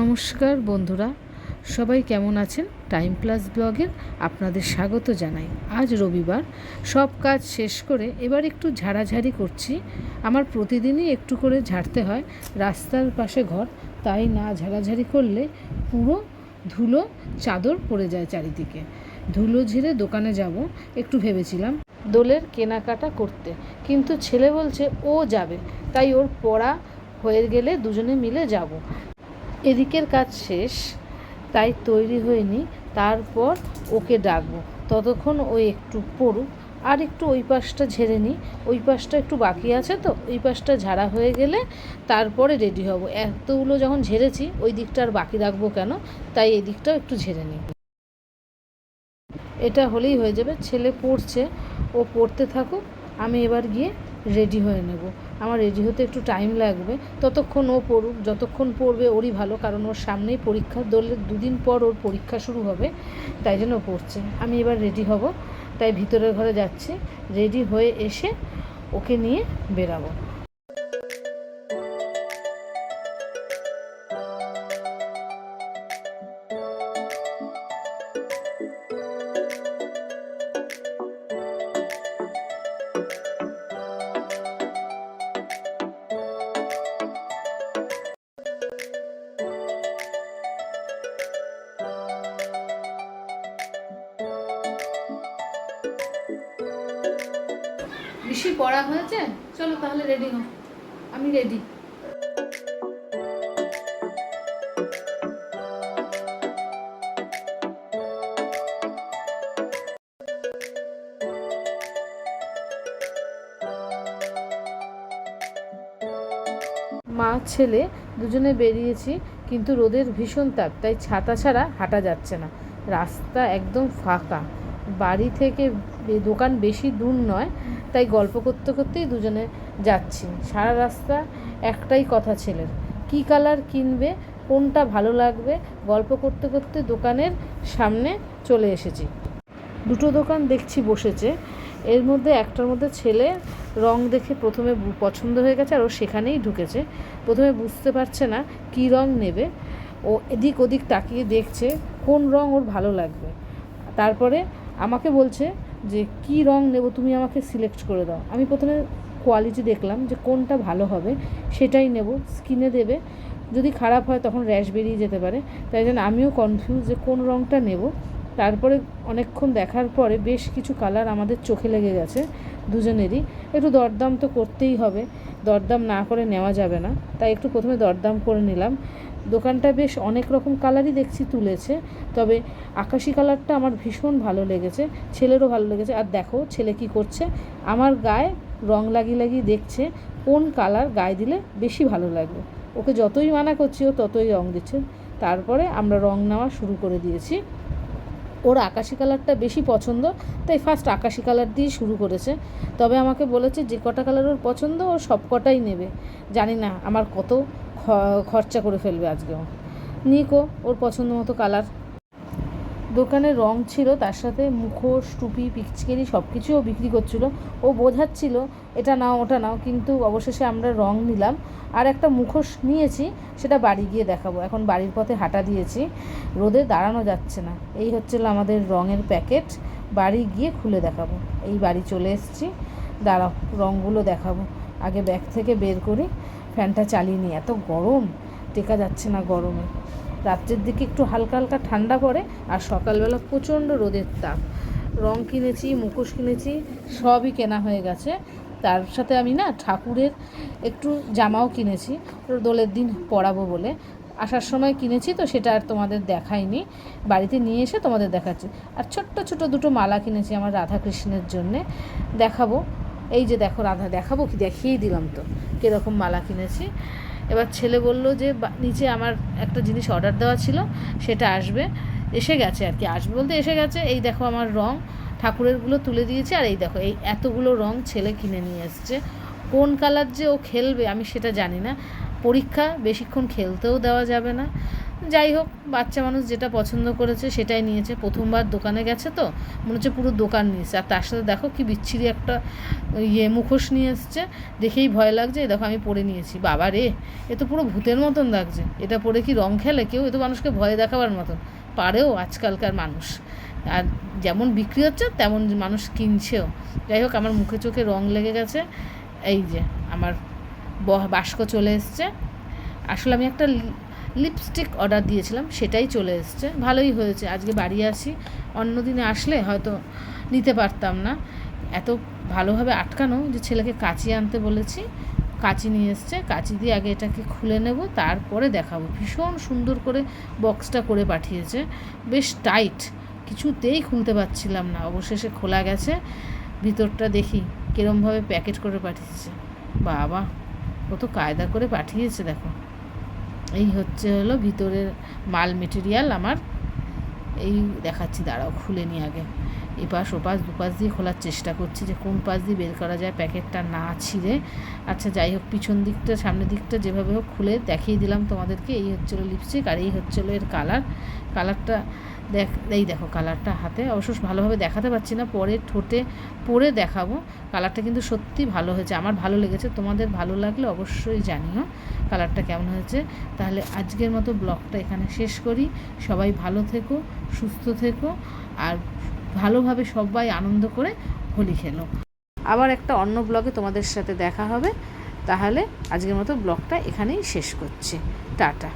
নমস্কার বন্ধুরা, সবাই কেমন আছেন? টাইম প্লাস ব্লগের আপনাদের স্বাগত জানাই। আজ রবিবার, সব কাজ শেষ করে এবার একটু ঝাড়াঝাড়ি করছি। আমার প্রতিদিনই একটু করে ঝাড়তে হয় রাস্তার পাশে ঘর, তাই না ঝাড়াঝাড়ি করলে পুরো ধুলো, চাদর পড়ে যায় চারিদিকে। ধুলো ঝেড়ে দোকানে যাব, একটু ভেবেছিলাম দোলের কেনাকাটা করতে। কিন্তু ছেলে বলছে, ও যাবে। তাই ওর পড়া হয়ে গেলে দুজনে মিলে যাব। এদিকের কাজ শেষ, তাই তৈরি হয়নি। তারপর ওকে ডাকবো। ততক্ষণ ও একটু পড়ুক। আর একটু ওই পাশটা ঝেড়ে নিই। ওই পাশটা একটু বাকি আছে তো? ওই পাশটা ঝাড়া হয়ে গেলে তারপরে রেডি হব। এতগুলো যখন ঝেড়েছি, ওই দিকটা আর বাকি রাখব কেন? তাই এই দিকটাও একটু ঝেড়ে নিই। এটা হলেই হয়ে যাবে। ছেলে পড়ছে। ও পড়তে থাকুক। আমি এবার গিয়ে রেডি হয়ে নেব। আমার রেডি হতে একটু টাইম লাগবে। ততক্ষণ ও পড়ুক, যতক্ষণ পড়বে ওরই ভালো, কারণ ওর সামনেই পরীক্ষা, দলের দুদিন পর ওর পরীক্ষা শুরু হবে, তাই জন্য পড়ছে। আমি এবার রেডি হব, তাই ভিতরের ঘরে যাচ্ছি। রেডি হয়ে এসে ওকে নিয়ে বেরাবো। বেশি পড়া হয়েছে, চলো তাহলে রেডি হও। আমি রেডি মা, ছেলে, দুজনে বেরিয়েছি, কিন্তু রোদের ভীষণ তাপ, তাই ছাতা ছাড়া হাঁটা যাচ্ছে না। রাস্তা একদম ফাঁকা। বাড়ি থেকে দোকান বেশি দূর নয়, তাই গল্প করতে করতেই দুজনে যাচ্ছি। সারা রাস্তা একটাই কথা ছেলের, কী কালার কিনবে, কোনটা ভালো লাগবে, গল্প করতে করতে দোকানের সামনে চলে এসেছি। দুটো দোকান দেখছি বসেছে, এর মধ্যে একটার মধ্যে ছেলে রং দেখে প্রথমে পছন্দ হয়ে গেছে আর ও সেখানেই ঢুকেছে। প্রথমে বুঝতে পারছে না কী রং নেবে, ও এদিক ওদিক তাকিয়ে দেখছে কোন রং ওর ভালো লাগবে। তারপরে আমাকে বলছে যে, কী রং নেব তুমি আমাকে সিলেক্ট করে দাও। আমি প্রথমে কোয়ালিটি দেখলাম যে, কোনটা ভালো হবে সেটাই নেব। স্কিনে দেবে, যদি খারাপ হয় তখন র্যাশ বেরিয়ে যেতে পারে। তাই জন্য আমিও কনফিউজ যে, কোন রঙটা নেব। তারপরে অনেকক্ষণ দেখার পরে বেশ কিছু কালার আমাদের চোখে লেগে গেছে দুজনেরই। একটু দরদাম তো করতেই হবে। দরদাম না করে নেওয়া যাবে না। তাই একটু প্রথমে দরদাম করে নিলাম। দোকানটা বেশ অনেক রকম কালারই দেখছি তুলেছে, তবে আকাশি কালারটা আমার ভীষণ ভালো লেগেছে, ছেলেরও ভালো লেগেছে। আর দেখো, ছেলে কি করছে? আমার গায়ে রং লাগিয়ে লাগিয়ে দেখছে কোন কালার গায়ে দিলে বেশি ভালো লাগবে। ওকে যতই মানা করছি, ও ততই রং দিচ্ছে। তারপরে আমরা রং নেওয়া শুরু করে দিয়েছি। ওর আকাশি কালারটা বেশি পছন্দ, তাই ফার্স্ট আকাশি কালার দিয়েই শুরু করেছে। তবে আমাকে বলেছে যে কটা কালার ওর পছন্দ, ও সব কটাই নেবে। জানি না আমার কত খরচা করে ফেলবে আজকেও। নিকো, ওর পছন্দ মতো কালার। দোকানে রং ছিল, তার সাথে মুখোশ, টুপি, পিচকারি সব কিছুও বিক্রি করছিল। ও বোঝাচ্ছিল, এটা নাও, ওটা নাও। কিন্তু অবশেষে আমরা রং নিলাম। আর একটা মুখোশ নিয়েছি, সেটা বাড়ি গিয়ে দেখাবো। এখন বাড়ির পথে হাঁটা দিয়েছি, রোদে দাঁড়ানো যাচ্ছে না। এই হচ্ছে আমাদের রঙের প্যাকেট। বাড়ি গিয়ে খুলে দেখাবো। এই বাড়ি চলে এসেছি, দাঁড়াও, রঙগুলো দেখাবো। আগে ব্যাগ থেকে বের করি। ফ্যানটা চালিয়ে নিই। এত গরম টেকা যাচ্ছে না গরমে। রাত্রের দিকে একটু হালকা হালকা ঠান্ডা পড়ে আর সকালবেলা প্রচণ্ড রোদের তাপ। রং কিনেছি, মুখোশ কিনেছি, সবই কেনা হয়ে গেছে। তার সাথে আমি না ঠাকুরের একটু জামাও কিনেছি দোলের দিন পরাবো বলে। আসার সময় কিনেছি তো সেটা আর তোমাদের দেখাইনি। বাড়িতে নিয়ে এসে তোমাদের দেখাচ্ছি। আর ছোট্ট ছোট দুটো মালা কিনেছি আমার রাধাকৃষ্ণের জন্যে। দেখাবো। এই যে দেখো রাধা, দেখাবো কি? দেখিয়েই দিলাম তো, কীরকম মালা কিনেছি। এবার ছেলে বলল যে নিচে আমার একটা জিনিস অর্ডার দেওয়া ছিল, সেটা আসবে। এসে গেছে আর কি। আসবে বলতে এসে গেছে, এই দেখো আমার রং, ঠাকুরেরগুলো তুলে দিয়েছে। আর এই দেখো, এই এতগুলো রং ছেলে কিনে নিয়ে এসছে। কোন কালার যে ও খেলবে আমি সেটা জানি না। পরীক্ষা, বেশিক্ষণ খেলতেও দেওয়া যাবে না। যাই হোক, বাচ্চা মানুষ যেটা পছন্দ করেছে সেটাই নিয়েছে। প্রথমবার দোকানে গেছে তো, মনে হচ্ছে পুরো দোকান নিয়েছে। আর তার সাথে দেখো কি বিচ্ছিরি একটা ইয়ে মুখোশ নিয়ে এসছে। দেখেই ভয় লাগছে দেখো আমি পরে নিয়েছি। বাবা রে, এ তো পুরো ভূতের মতন লাগছে। এটা পরে কি রং খেলে? কেউ এ তো মানুষকে ভয় দেখাবার মতন। পারেও আজকালকার মানুষ। আর যেমন বিক্রি হচ্ছে, তেমন মানুষ কিনছেও। যাই হোক, আমার মুখে চোখে রং লেগে গেছে। এই যে, আমার বাস্ক চলে এসছে। আসলে আমি একটা লিপস্টিক অর্ডার দিয়েছিলাম, সেটাই চলে এসছে। ভালোই হয়েছে, আজকে বাড়ি আসি, অন্য দিনে আসলে হয়তো নিতে পারতাম না। এত ভালোভাবে আটকানো যে ছেলেকে কাঁচি আনতে বলেছি, কাঁচি নিয়ে এসছে, কাঁচি দিয়ে আগে এটাকে খুলে নেব, তারপরে দেখাবো। ভীষণ সুন্দর করে বক্সটা করে পাঠিয়েছে, বেশ টাইট, কিছুতেই খুলতে পারছিলাম না, অবশেষে খোলা গেছে। ভিতরটা দেখি কীরমভাবে প্যাকেট করে পাঠিয়েছে। বাবা, কত কায়দা করে পাঠিয়েছে, দেখো। এই হচ্ছে হলো ভিতরের মাল মেটেরিয়াল আমার। এই দেখাচ্ছি দাঁড়াও খুলে নিয়ে আগে। এপাশ ওপাশ, দুপাশ দিয়ে খোলার চেষ্টা করছি যে কোন পাশ দিয়ে বের করা যায় প্যাকেটটা না ছিঁড়ে। আচ্ছা যাই হোক, পিছন দিকটা, সামনের দিকটা যেভাবে হোক খুলে দেখিয়ে দিলাম তোমাদেরকে। এই হচ্ছিল লিপস্টিক আর এই হচ্ছিল এর কালার কালারটা দেখ, এই দেখো কালারটা হাতে। অবশ্য ভালোভাবে দেখাতে পারছি না, পরে ঠোঁটে পরে দেখাবো। কালারটা কিন্তু সত্যি ভালো হয়েছে, আমার ভালো লেগেছে। তোমাদের ভালো লাগলে অবশ্যই জানিও কালারটা কেমন হয়েছে। তাহলে আজকের মতো ব্লগটা এখানে শেষ করি। সবাই ভালো থেকো, সুস্থ থেকো আর ভালোভাবে সবাই আনন্দ করে হোলি খেলো। আবার একটা অন্য ব্লগে তোমাদের সাথে দেখা হবে। তাহলে আজকের মতো ব্লগটা এখানেই শেষ করছি। টাটা।